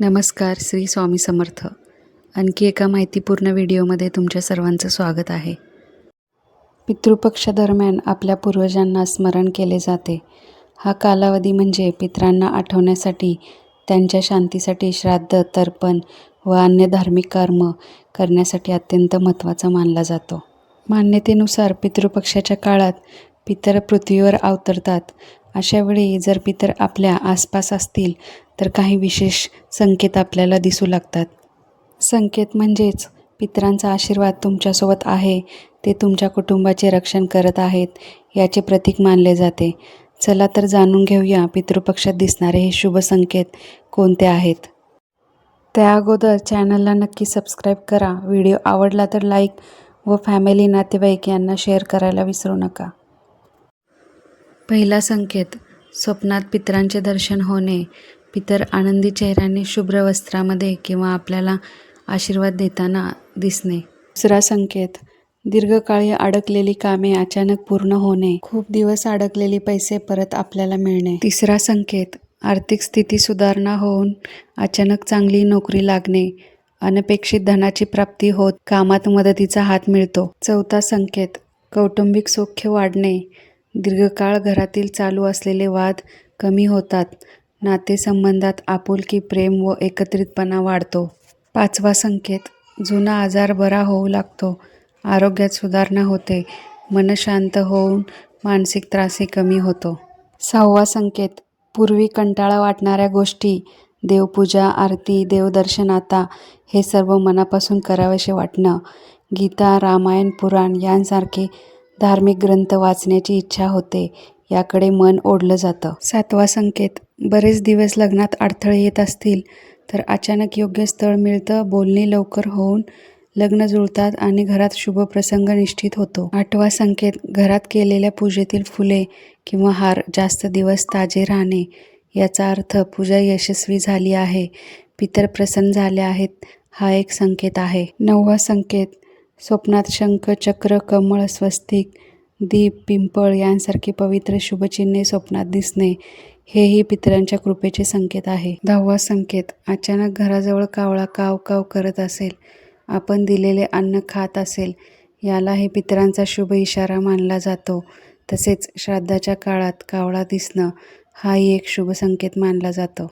नमस्कार श्री स्वामी समर्थ. आणखी एका माहितीपूर्ण व्हिडिओमध्ये तुमच्या सर्वांचं स्वागत आहे. पितृपक्षादरम्यान आपल्या पूर्वजांना स्मरण केले जाते. हा कालावधी म्हणजे पितरांना आठवण्यासाठी त्यांच्या शांतीसाठी श्राद्ध तर्पण व अन्य धार्मिक कर्म करण्यासाठी अत्यंत महत्त्वाचा मानला जातो. मान्यतेनुसार पितृपक्षाच्या काळात पितर पृथ्वीवर अवतरतात. अशावेळी जर पितर आपल्या आसपास असतील तर काही विशेष संकेत आपल्याला दिसू लागतात. संकेत म्हणजेच पितरांचा आशीर्वाद तुमच्यासोबत आहे ते तुमच्या कुटुंबाचे रक्षण करत आहेत याचे प्रतीक मानले जाते. चला तर जाणून घेऊया पितृपक्षात दिसणारे हे शुभ संकेत कोणते आहेत. त्या अगोदर चॅनलला नक्की सबस्क्राईब करा. व्हिडिओ आवडला तर लाईक व फॅमिली नातेवाईक यांना शेअर करायला विसरू नका. पहिला संकेत स्वप्नात पितरांचे दर्शन होणे. पितर आनंदी चेहऱ्याने शुभ्र वस्त्रामध्ये किंवा आपल्याला आशीर्वाद देताना दिसणे. दुसरा संकेत दीर्घकाळी अडकलेली कामे अचानक पूर्ण होणे. खूप दिवस अडकलेले पैसे परत आपल्याला मिळणे. तिसरा संकेत आर्थिक स्थिती सुधारणा होऊन अचानक चांगली नोकरी लागणे. अनपेक्षित धनाची प्राप्ती होत कामात मदतीचा हात मिळतो. चौथा संकेत कौटुंबिक सौख्य वाढणे. दीर्घकाळ घरातील चालू असलेले वाद कमी होतात. नातेसंबंधात आपुलकी प्रेम व एकत्रितपणा वाढतो. पाचवा संकेत जुना आजार बरा होऊ लागतो. आरोग्यात सुधारणा होते. मन शांत होऊन मानसिक त्रासही कमी होतो. सहावा संकेत पूर्वी कंटाळा वाटणाऱ्या गोष्टी देवपूजा आरती देवदर्शन आता हे सर्व मनापासून करावेसे वाटणं. गीता रामायण पुराण यांसारखे धार्मिक ग्रंथ वाचण्याची इच्छा होते याकडे मन ओढलं जातं. सातवा संकेत बरेच दिवस लग्नात अडथळे येत असतील तर अचानक योग्य स्थळ मिळतं बोलणी लवकर होऊन लग्न जुळतात आणि घरात शुभ प्रसंग निश्चित होतो. आठवा संकेत घरात केलेल्या पूजेतील फुले किंवा हार जास्त दिवस ताजे राहणे याचा अर्थ पूजा यशस्वी झाली आहे पितर प्रसन्न झाले आहेत हा एक संकेत आहे. नववा संकेत स्वप्नात शंख चक्र कमळ स्वस्तिक दीप पिंपळ यांसारखी पवित्र शुभचिन्हे स्वप्नात दिसणे हेही पितरांच्या कृपेचे संकेत आहे. दहावा संकेत अचानक घराजवळ कावळा काव काव करत असेल आपण दिलेले अन्न खात असेल यालाही पितरांचा शुभ इशारा मानला जातो. तसेच श्राद्धाच्या काळात कावळा दिसणं हाही एक शुभ संकेत मानला जातो.